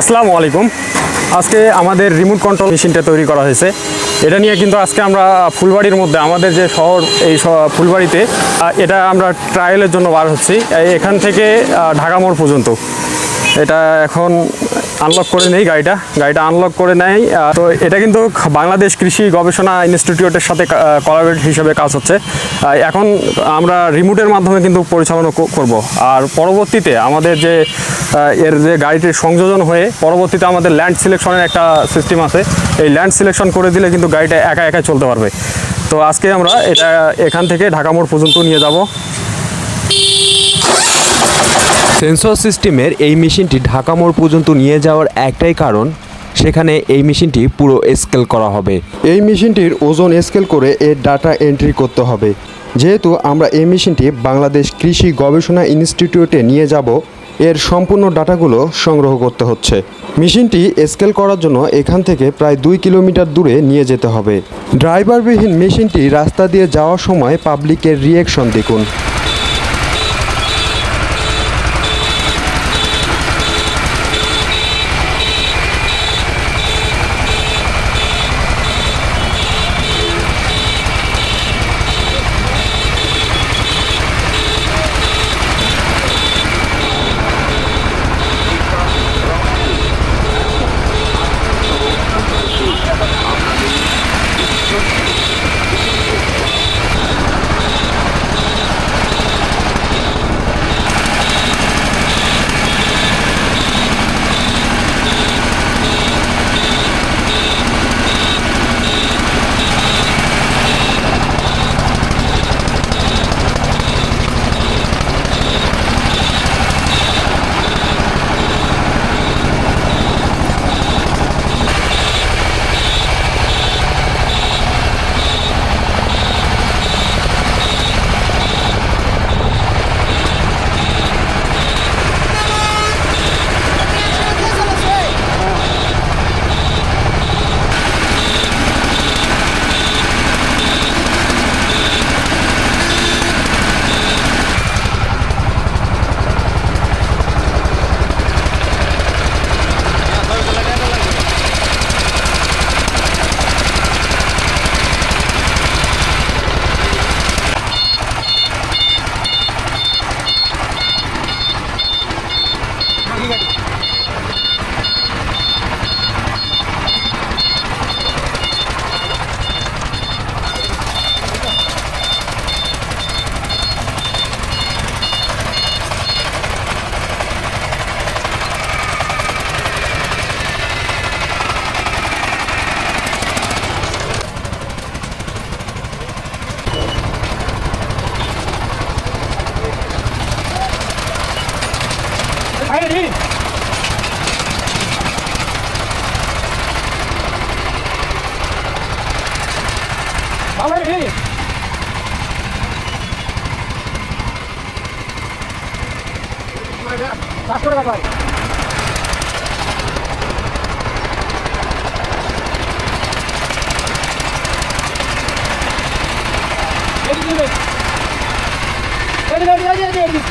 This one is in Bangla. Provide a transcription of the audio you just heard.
আসসালামু আলাইকুম। আজকে আমাদের রিমোট কন্ট্রোল মেশিনটা তৈরি করা হয়েছে। এটা নিয়ে কিন্তু আজকে আমরা ফুলবাড়ির মধ্যে, আমাদের যে শহর, এই ফুলবাড়িতে এটা আমরা ট্রায়ালের জন্য বার হচ্ছি। এখান থেকে ঢাকা মোড় পর্যন্ত। এটা এখন আনলক করে নেই গাড়িটা। গাড়িটা আনলক করে নেয় তো এটা কিন্তু বাংলাদেশ কৃষি গবেষণা ইনস্টিটিউটের সাথে কলাবরেট হিসেবে কাজ হচ্ছে। এখন আমরা রিমোটের মাধ্যমে কিন্তু পরিচালনা করব। আর পরবর্তীতে আমাদের যে এর যে গাড়িটির সংযোজন হয়ে পরবর্তীতে আমাদের ল্যান্ড সিলেকশনের একটা সিস্টেম আছে। এই ল্যান্ড সিলেকশন করে দিলে কিন্তু গাড়িটা একা একা চলতে পারবে। তো আজকে আমরা এটা এখান থেকে ঢাকা মোড় পর্যন্ত নিয়ে যাব। সেন্সর সিস্টেমের এই মেশিনটি ঢাকা মোড় পর্যন্ত নিয়ে যাওয়ার একটাই কারণ, সেখানে এই মেশিনটি পুরো স্কেল করা হবে। এই মেশিনটির ওজন স্কেল করে এর ডাটা এন্ট্রি করতে হবে। যেহেতু আমরা এই মেশিনটি বাংলাদেশ কৃষি গবেষণা ইনস্টিটিউটে নিয়ে যাব, এর সম্পূর্ণ ডাটাগুলো সংগ্রহ করতে হচ্ছে। মেশিনটি স্কেল করার জন্য এখান থেকে প্রায় দুই কিলোমিটার দূরে নিয়ে যেতে হবে। ড্রাইভারবিহীন মেশিনটি রাস্তা দিয়ে যাওয়ার সময় পাবলিকের রিয়েকশন দেখুন। aí! Fala aí! Pastor ele, ele, ele, ele, ele